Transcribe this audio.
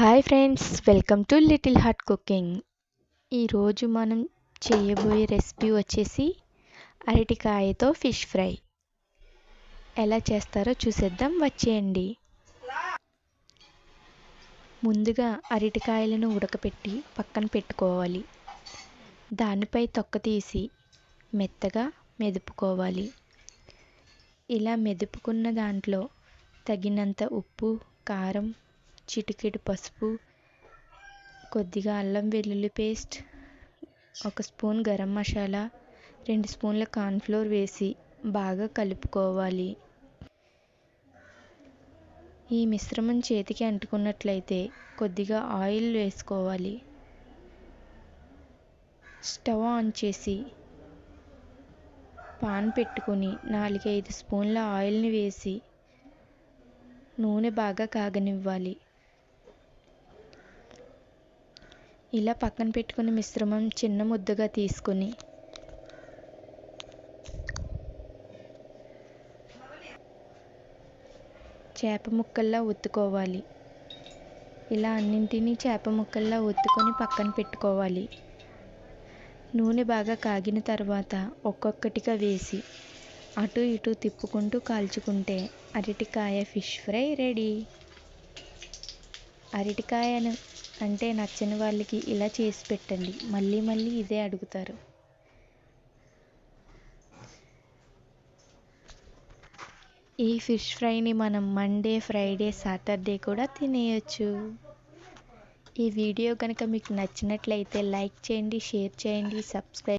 Hi friends welcome to little heart cooking ఈరోజు మనం చేయబోయే రెసిపీ వచ్చేసి అరటికాయతో ఫిష్ ఫ్రై ఎలా చేస్తారో చూసేద్దాం వచ్చేయండి. ముందుగా అరటికాయలను ఉడకపెట్టి పక్కన పెట్టుకోవాలి. దానిపై తొక్క తీసి మెత్తగా మెదుపుకోవాలి. ఇలా మెదుపుకున్న దాంట్లో తగినంత ఉప్పు కారం చిటికెడు పసుపు కొద్దిగా అల్లం వెల్లుల్లి పేస్ట్ ఒక స్పూన్ గరం మసాలా రెండు స్పూన్ల కార్న్ఫ్లోర్ వేసి బాగా కలుపుకోవాలి. ఈ మిశ్రమం చేతికి అంటుకున్నట్లయితే కొద్దిగా ఆయిల్ వేసుకోవాలి. స్టవ్ ఆన్ చేసి పాన్ పెట్టుకుని నాలుగైదు స్పూన్ల ఆయిల్ని వేసి నూనె బాగా కాగనివ్వాలి. ఇలా పక్కన పెట్టుకున్న మిశ్రమం చిన్న ముద్దగా తీసుకొని. చేప ముక్కల్లా ఒత్తుకోవాలి. ఇలా అన్నింటినీ చేప ముక్కల్లా ఒత్తుకొని పక్కన పెట్టుకోవాలి. నూనె బాగా కాగిన తర్వాత ఒక్కొక్కటిగా వేసి అటు ఇటు తిప్పుకుంటూ కాల్చుకుంటే అరటికాయ ఫిష్ ఫ్రై రెడీ. అరటికాయను అంటే నచ్చని వాళ్ళకి ఇలా చేసి పెట్టండి. మళ్ళీ మళ్ళీ ఇదే అడుగుతారు. ఈ ఫిష్ ఫ్రైని మనం మండే ఫ్రైడే సాటర్డే కూడా తినేయచ్చు. ఈ వీడియో కనుక మీకు నచ్చినట్లయితే లైక్ చేయండి షేర్ చేయండి సబ్స్క్రైబ్